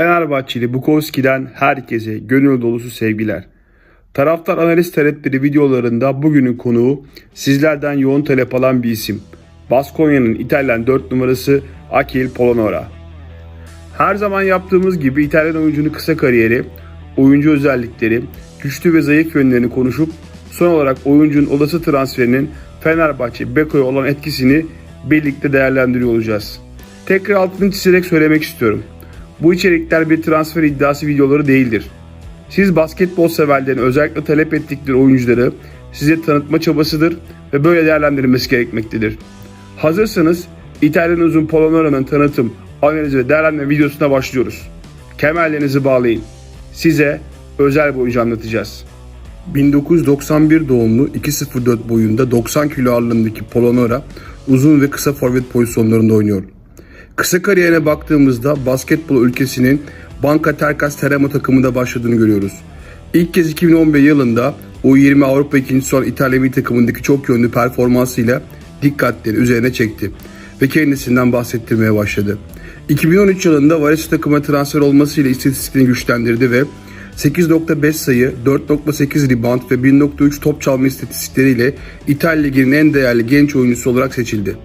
Fenerbahçeli Bukowski'den herkese gönül dolusu sevgiler. Taraftar analiz talepleri videolarında bugünün konuğu sizlerden yoğun talep alan bir isim. Baskonya'nın İtalyan 4 numarası Akil Polonara. Her zaman yaptığımız gibi İtalyan oyuncunun kısa kariyeri, oyuncu özellikleri, güçlü ve zayıf yönlerini konuşup son olarak oyuncunun olası transferinin Fenerbahçe Beko'ya olan etkisini birlikte değerlendiriyor olacağız. Tekrar altını çizerek söylemek istiyorum. Bu içerikler bir transfer iddiası videoları değildir. Siz basketbol severlerin özellikle talep ettikleri oyuncuları size tanıtma çabasıdır ve böyle değerlendirilmesi gerekmektedir. Hazırsanız İtalyan uzun Polonara'nın tanıtım, analiz ve değerlendirme videosuna başlıyoruz. Kemerlerinizi bağlayın. Size özel bir oyuncu anlatacağız. 1991 doğumlu 2.04 boyunda 90 kilo ağırlığındaki Polonara uzun ve kısa forvet pozisyonlarında oynuyor. Kısa kariyerine baktığımızda basketbol ülkesinin Banka Terkas Teramo takımında başladığını görüyoruz. İlk kez 2011 yılında U20 Avrupa ikincisi olan İtalya milli takımındaki çok yönlü performansıyla dikkatleri üzerine çekti ve kendisinden bahsettirmeye başladı. 2013 yılında Varese takıma transfer olmasıyla istatistiklerini güçlendirdi ve 8.5 sayı, 4.8 rebound ve 1.3 top çalma istatistikleriyle İtalya Ligi'nin en değerli genç oyuncusu olarak seçildi.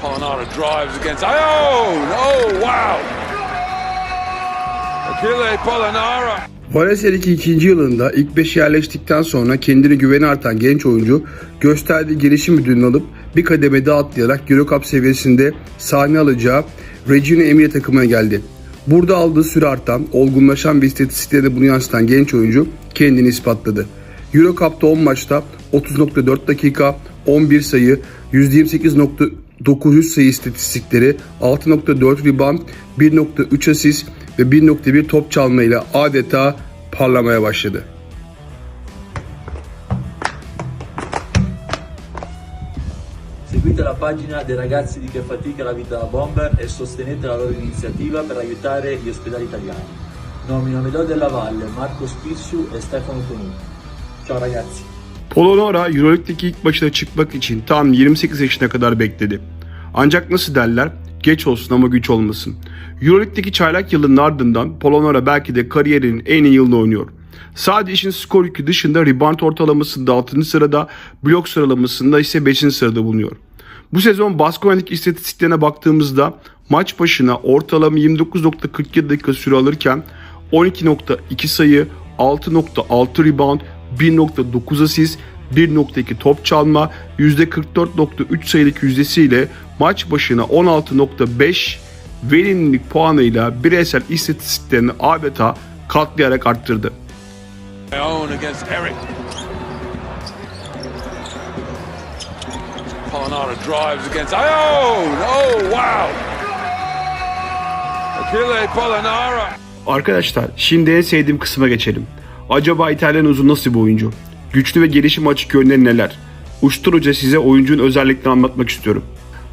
Polonara drives against. Oh, no, wow. Achille Polonara. Valencia'daki ikinci yılında ilk 5 yerleştikten sonra kendine güveni artan genç oyuncu gösterdiği gelişim ödülünü alıp bir kademe daha atlayarak Eurocup seviyesinde sahne alacağı Regina Emilia takımına geldi. Burada aldığı süre artan, olgunlaşan ve istatistiklerinde bunu yansıtan genç oyuncu kendini ispatladı. Eurocup'ta 10 maçta 30.4 dakika, 11 sayı, %28.900 sayı istatistikleri, 6.4 rebound, 1.3 asist ve 1.1 top çalmayla adeta parlamaya başladı. Seguite la pagina dei ragazzi di Che Fatica la vita da bomber e sostenete la loro iniziativa per aiutare gli ospedali italiani. Nomino Amedeo della Valle, Marco Spissu e Stefano Tonucci. Ciao ragazzi. Polonara Euroleague'deki ilk başına çıkmak için tam 28 yaşına kadar bekledi. Ancak nasıl derler? Geç olsun ama güç olmasın. Euroleague'deki çaylak yılının ardından Polonara belki de kariyerinin en iyi yılını oynuyor. Sadece işin skor yükü dışında rebound ortalamasında 6. sırada, blok sıralamasında ise 5. sırada bulunuyor. Bu sezon Baskonya'daki istatistiklerine baktığımızda maç başına ortalama 29.47 dakika süre alırken 12.2 sayı, 6.6 rebound, 1.9 asist, 1.2 top çalma, %44.3 sayılık yüzdesiyle maç başına 16.5 verimlilik puanıyla bireysel istatistiklerini adeta katlayarak arttırdı. Polonara drives against. Oh, no, wow. Achille Polonara. Arkadaşlar şimdi en sevdiğim kısma geçelim. Acaba İtalyan uzun nasıl bir oyuncu? Güçlü ve gelişim açık yönleri neler? Uçturuca size oyuncunun özelliklerini anlatmak istiyorum.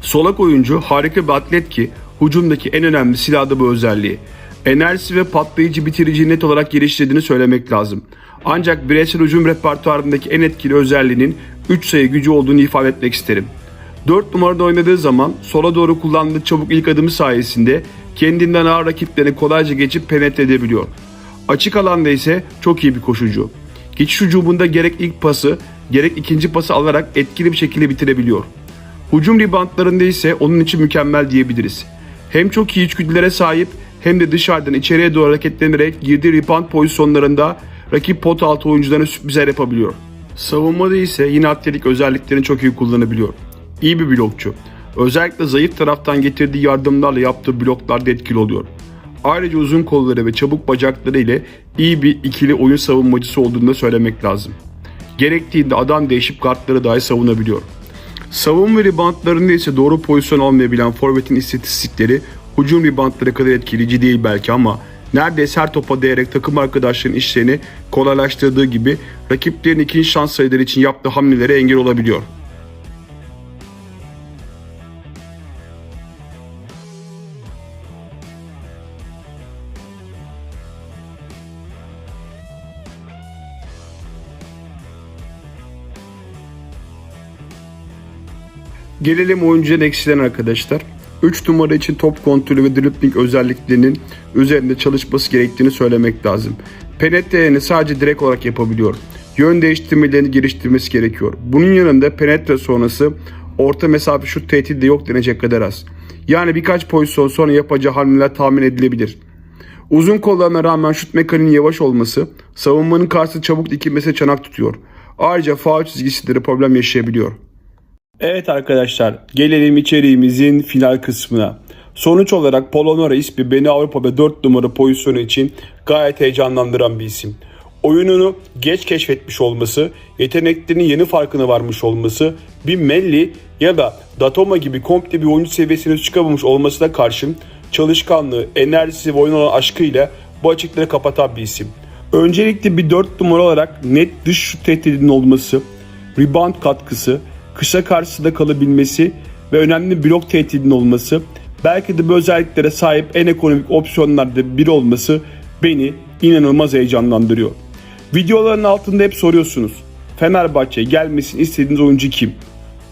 Solak oyuncu harika bir atlet ki hücumdaki en önemli silah da bu özelliği. Enerjisi ve patlayıcı bitirici net olarak geliştirdiğini söylemek lazım. Ancak bireysel hücum repertuarındaki en etkili özelliğinin 3 sayı gücü olduğunu ifade etmek isterim. 4 numarada oynadığı zaman sola doğru kullandığı çabuk ilk adımı sayesinde kendinden ağır rakiplerini kolayca geçip penetre edebiliyor. Açık alanda ise çok iyi bir koşucu. Geçiş hücumunda gerek ilk pası gerek ikinci pası alarak etkili bir şekilde bitirebiliyor. Hücum ribantlarında ise onun için mükemmel diyebiliriz. Hem çok iyi içgüdülere sahip hem de dışarıdan içeriye doğru hareketlenerek girdiği rebound pozisyonlarında rakip pot altı oyuncularına sürprizler yapabiliyor. Savunmada ise yine atletik özelliklerini çok iyi kullanabiliyor. İyi bir blokçu. Özellikle zayıf taraftan getirdiği yardımlarla yaptığı bloklarda etkili oluyor. Ayrıca uzun kolları ve çabuk bacakları ile iyi bir ikili oyun savunmacısı olduğunu da söylemek lazım. Gerektiğinde adam değişip kartları dahi savunabiliyor. Savunma reboundlarında ise doğru pozisyon almayabilen forvetin istatistikleri hücum reboundlara kadar etkileyici değil belki ama neredeyse her topa değerek takım arkadaşlarının işlerini kolaylaştırdığı gibi rakiplerin ikinci şans sayıları için yaptığı hamlelere engel olabiliyor. Gelelim oyuncuların eksilerine arkadaşlar. 3 numara için top kontrolü ve dribbling özelliklerinin üzerinde çalışması gerektiğini söylemek lazım. Penetrelerini sadece direkt olarak yapabiliyor. Yön değiştirmelerini geliştirmesi gerekiyor. Bunun yanında penetre sonrası orta mesafe şut tehdidi de yok denecek kadar az. Yani birkaç pozisyon sonra yapacağı hamleler tahmin edilebilir. Uzun kollarına rağmen şut mekaniğinin yavaş olması savunmanın karşısında çabuk dikilmesine çanak tutuyor. Ayrıca faul çizgisi de problem yaşayabiliyor. Evet arkadaşlar gelelim içeriğimizin final kısmına. Sonuç olarak Polonara ismi beni Avrupa'da 4 numara pozisyonu için gayet heyecanlandıran bir isim. Oyununu geç keşfetmiş olması, yeteneklerinin yeni farkına varmış olması, bir Melli ya da Datoma gibi komple bir oyuncu seviyesine çıkamamış olmasına karşın çalışkanlığı, enerjisi ve oyun olan aşkıyla bu açıkları kapatan bir isim. Öncelikle bir 4 numara olarak net dış şut tehdidinin olması, rebound katkısı, kısa karşısında kalabilmesi ve önemli blok tehdidinin olması, belki de bu özelliklere sahip en ekonomik opsiyonlarda biri olması beni inanılmaz heyecanlandırıyor. Videoların altında hep soruyorsunuz. Fenerbahçe gelmesini istediğiniz oyuncu kim?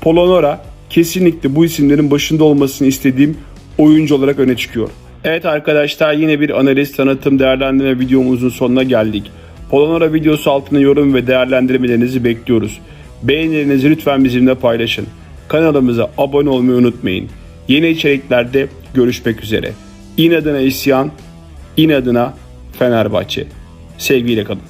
Polonara kesinlikle bu isimlerin başında olmasını istediğim oyuncu olarak öne çıkıyor. Evet arkadaşlar yine bir analiz tanıtım değerlendirme videomuzun sonuna geldik. Polonara videosu altına yorum ve değerlendirmelerinizi bekliyoruz. Beğenilerinizi lütfen bizimle paylaşın. Kanalımıza abone olmayı unutmayın. Yeni içeriklerde görüşmek üzere. İnadına isyan, inadına Fenerbahçe. Sevgiyle kalın.